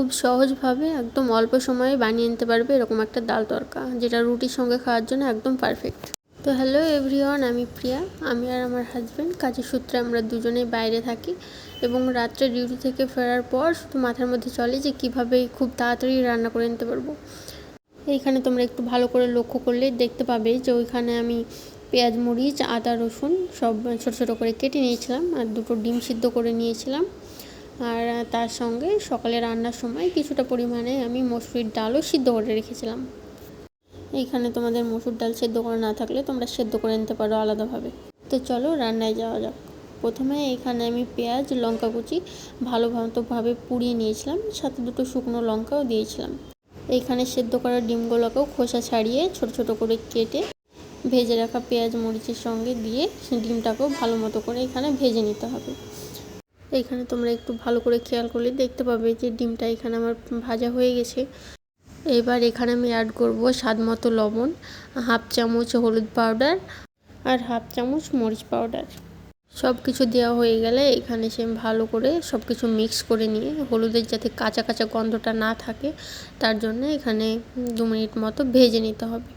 খুব সহজভাবে একদম অল্প সময়ে বানিয়ে নিতে পারবে এরকম একটা ডাল তরকা, যেটা রুটির সঙ্গে খাওয়ার জন্য একদম পারফেক্ট তো হ্যালো এভরিওয়ান আমি প্রিয়া। আমি আর আমার হাজব্যান্ড কাজের সূত্রে আমরা দুজনেই বাইরে থাকি এবং রাত্রে ডিউটি থেকে ফেরার পর শুধু মাথার মধ্যে চলে যে কীভাবে খুব তাড়াতাড়ি রান্না করে নিতে পারব। এইখানে তোমরা একটু ভালো করে লক্ষ্য করলে দেখতে পাবে যে ওইখানে আমি পেঁয়াজ, মরিচ, আদা, রসুন সব ছোটো ছোটো করে কেটে নিয়েছিলাম আর দুটো ডিম সিদ্ধ করে নিয়েছিলাম। আর তার সঙ্গে সকালে রান্নার সময় কিছুটা পরিমাণে আমি মসুরির ডালও সিদ্ধ করে রেখেছিলাম। এইখানে তোমাদের মসুর ডাল সেদ্ধ করা না থাকলে তোমরা সেদ্ধ করে নিতে পারো আলাদাভাবে। তো চলো রান্নায় যাওয়া যাক। প্রথমে এখানে আমি পেঁয়াজ, লঙ্কা কুচি ভালো মতোভাবে পুড়িয়ে নিয়েছিলাম, সাথে দুটো শুকনো লঙ্কাও দিয়েছিলাম। এইখানে সেদ্ধ করা ডিমগুলোকেও খোসা ছাড়িয়ে ছোট ছোট করে কেটে ভেজে রাখা পেঁয়াজ মরিচের সঙ্গে দিয়ে ডিমটাকেও ভালো মতো করে এখানে ভেজে নিতে হবে। এইখানে তোমরা একটু ভালো করে খেয়াল করলে দেখতে পাবে যে ডিমটা এখানে আমার ভাজা হয়ে গেছে। এবার এখানে আমি অ্যাড করব স্বাদ মতো লবণ, হাফ চামচ হলুদ পাউডার আর হাফ চামচ মরিচ পাউডার সব কিছু দেওয়া হয়ে গেলে এখানে সে ভালো করে সব কিছু মিক্স করে নিয়ে, হলুদের যাতে কাঁচা কাঁচা গন্ধটা না থাকে, তার জন্য এখানে দু মিনিট মতো ভেজে নিতে হবে।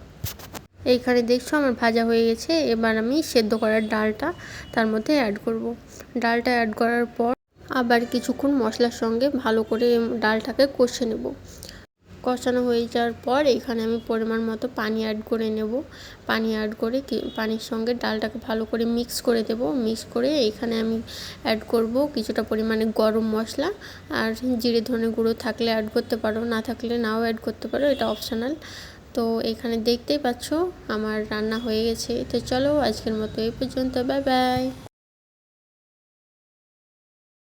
এইখানে দেখছ আমার ভাজা হয়ে গেছে, এবার আমি সেদ্ধ করার ডালটা তার মধ্যে অ্যাড করব। ডালটা অ্যাড করার পর আবার কিছুক্ষণ মশলার সঙ্গে ভালো করে ডালটাকে কষে নেব। কষানো হয়ে যাওয়ার পর এখানে আমি পরিমাণ মতো পানি অ্যাড করে নেব। পানি অ্যাড করে পানির সঙ্গে ডালটাকে ভালো করে মিক্স করে দেব। মিক্স করে এখানে আমি অ্যাড করব কিছুটা পরিমাণে গরম মশলা আর জিরে ধনে গুঁড়ো থাকলে অ্যাড করতে পারো, না থাকলে নাও অ্যাড করতে পারো, এটা অপশনাল তো এখানে দেখতেই পাচ্ছ, আমার রান্না হয়ে গেছে। তো চলো আজকের মতো এই পর্যন্ত, বাই বাই।